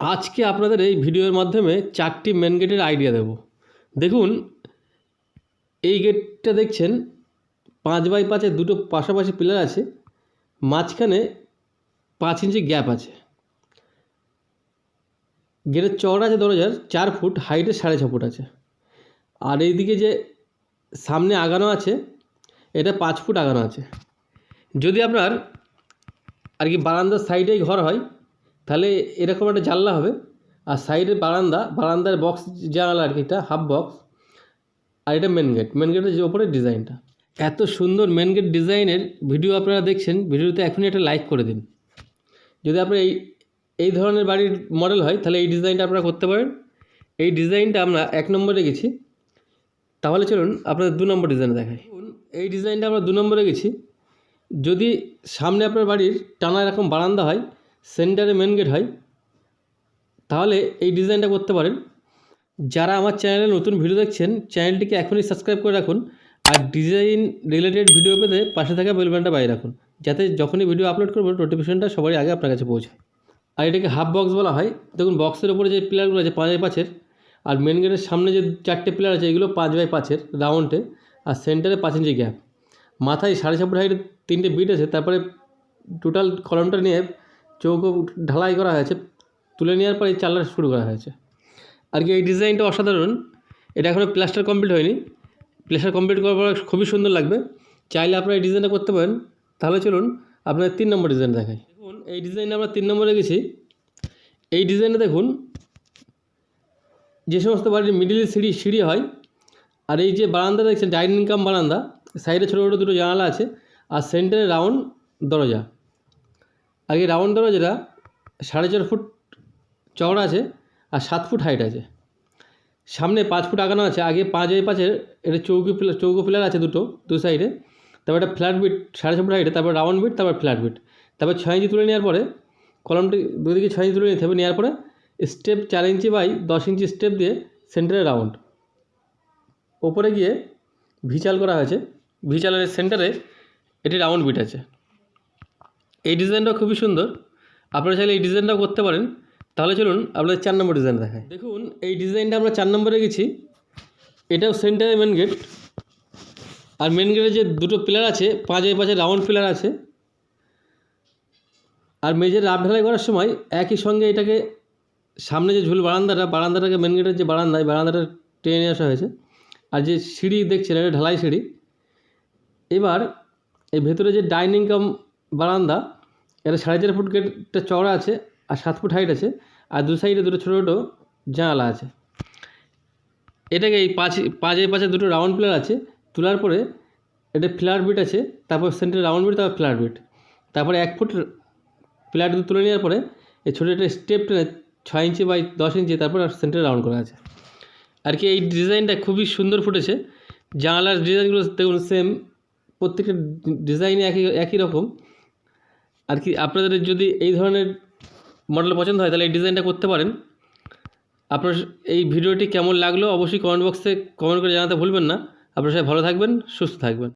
আজকে আপনাদের এই ভিডিওর মাধ্যমে চারটি মেন গেটের আইডিয়া দেব। দেখুন, এই গেটটা দেখছেন, পাঁচ বাই পাঁচের দুটো পাশাপাশি পিলার আছে, মাঝখানে পাঁচ ইঞ্চি গ্যাপ আছে। গেটের চওড়া আছে দরজার, চার ফুট হাইটে সাড়ে ছ ফুট আছে। আর এইদিকে যে সামনে আগানো আছে, এটা পাঁচ ফুট আগানো আছে। যদি আপনার আর কি বারান্দার সাইডেই ঘর হয় তাহলে এরকম একটা জানলা হবে। আর সাইডের বারান্দা, বারান্দার বক্স জানালা আর কি, এটা হাফ বক্স আর এটা মেন গেট মেন গেটের যে ওপরে ডিজাইনটা এত সুন্দর মেন গেট ডিজাইনের ভিডিও আপনারা দেখছেন, ভিডিওতে এখনই একটা লাইক করে দিন। যদি আপনার এই এই ধরনের বাড়ির মডেল হয়, তাহলে এই ডিজাইনটা আপনারা করতে পারেন। এই ডিজাইনটা আমরা এক নম্বরে গেছি। তাহলে চলুন আপনাদের দু নম্বর ডিজাইন দেখাই। এই ডিজাইনটা আমরা দু নম্বরে গেছি। যদি সামনে আপনার বাড়ির টানা এরকম বারান্দা হয় সেন্টারে মেন গেট হয়। তাহলে এই ডিজাইনটা করতে পারেন। যারা আমার চ্যানেলে নতুন ভিডিও দেখছেন চ্যানেলটিকে এখনই সাবস্ক্রাইব করে রাখুন। আর ডিজাইন রিলেটেড ভিডিও পেতে পাশে থাকা বেল বাটনটা বাইরে রাখুন। যাতে যখনই ভিডিও আপলোড করব নোটিফিকেশনটা সবারই আগে আপনার কাছে পৌঁছায়। আর এটাকে হাফ বক্স বলা হয়। দেখুন বক্সের ওপরে যে পিলারগুলো আছে, পাঁচ বাই পাঁচের, আর মেন গেটের সামনে যে চারটে পিলার আছে, এগুলো পাঁচ বাই পাঁচের রাউন্ডে আর সেন্টারে পাঁচ ইঞ্চি গ্যাপ মাথায় সাড়ে ছ ফুট হাইটে তিনটে বিট আছে, তারপরে টোটাল কলমটা নিয়ে চৌকো ঢালাই করা হয়েছে, তুলে নেওয়ার পরে চাল্লা শুরু করা হয়েছে। আর কি এই ডিজাইনটা অসাধারণ, এটা এখনও প্লাস্টার কমপ্লিট হয়নি। প্লাস্টার কমপ্লিট করার পর খুবই সুন্দর লাগবে। চাইলে আপনারা এই ডিজাইনটা করতে পারেন। তাহলে চলুন আপনাদের তিন নম্বর ডিজাইন দেখাই। দেখুন, এই ডিজাইনে আমরা তিন নম্বরে গেছি। এই ডিজাইনে দেখুন, যে সমস্ত বাড়ির মিডিল সিঁড়ি সিঁড়ি হয়, আর এই যে বারান্দা দেখছেন, ডাইনিং কাম বারান্দা, সাইডে ছোটো ছোটো দুটো জানালা আছে, আর সেন্টারে রাউন্ড দরজা। এই রাউন্ড দরজাটা সাড়ে চার ফুট চওড়া আছে আর সাত ফুট হাইট আছে। সামনে পাঁচ ফুট আগানো আছে, আগে পাঁচ বাই পাঁচের এটা চৌকি পিলার, চৌকো পিলার আছে দুটো, দু সাইডে। তারপর একটা ফ্ল্যাট বিট সাড়ে ছ ফুট হাইটে তারপর রাউন্ড বিট তারপর ফ্ল্যাট বিট তারপর ছয় ইঞ্চি তুলে নেওয়ার পরে, কলমটি দুদিকে ছয় ইঞ্চি তুলে নিতে হবে, নেওয়ার পরে স্টেপ চার ইঞ্চি বাই দশ ইঞ্চি স্টেপ দিয়ে সেন্টারে রাউন্ড ওপরে গিয়ে ভিচাল করা হয়েছে। ভিচালের সেন্টারে এটি রাউন্ড বিট আছে। এই ডিজাইনটা খুবই সুন্দর। আপনারা চাইলে এই ডিজাইনটাও করতে পারেন। তাহলে চলুন আপনাদের চার নম্বর ডিজাইন দেখায় দেখুন, এই ডিজাইনটা আমরা চার নম্বরে গেছি। এটাও সেন্টারে মেন গেট আর মেন গেটে যে দুটো পিলার আছে, পাঁচ পাঁচের রাউন্ড পিলার আছে। আর মেঝের রাব ঢালাই করার সময় একই সঙ্গে এটাকে সামনে যে ঝুল বারান্দাটা, বারান্দাটাকে মেন গেটের যে বারান্দা, এই বারান্দাটা টেনে আসা হয়েছে। আর যে সিঁড়ি দেখছেন, এটা ঢালাই সিঁড়ি। এবার এই ভেতরে যে ডাইনিং কাম বারান্দা এটা সাড়ে চার ফুট গেটটা চওড়া আছে আর সাত ফুট হাইট আছে আর দু সাইডে দুটো ছোটো ছোটো জানালা আছে। এটাকে এই পাঁচ পাঁচ পাঁচে দুটো রাউন্ড প্লেয়ার আছে, তোলার পরে এটা ফ্ল্যাট বিট আছে, তারপর সেন্টারে রাউন্ড বিট তারপর ফ্ল্যাট বিট তারপরে এক ফুট ফ্ল্যাট তুলে নেওয়ার পরে এই ছোটো একটা স্টেপ টেনে ছয় ইঞ্চি বাই দশ ইঞ্চি, তারপর সেন্টারে রাউন্ড করা আছে। আর কি এই ডিজাইনটা খুবই সুন্দর ফুটেছে। জানালার ডিজাইনগুলো দেখুন সেম প্রত্যেকটা ডিজাইনই একই একই রকম। আর কি আপনাদের যদি এই ধরনের মডেল পছন্দ হয়, তাহলে এই ডিজাইনটা করতে পারেন। আপনার এই ভিডিওটি কেমন লাগল অবশ্যই কমেন্ট বক্সে কমেন্ট করে জানাতে ভুলবেন না। আপনার সবাই ভালো থাকবেন, সুস্থ থাকবেন।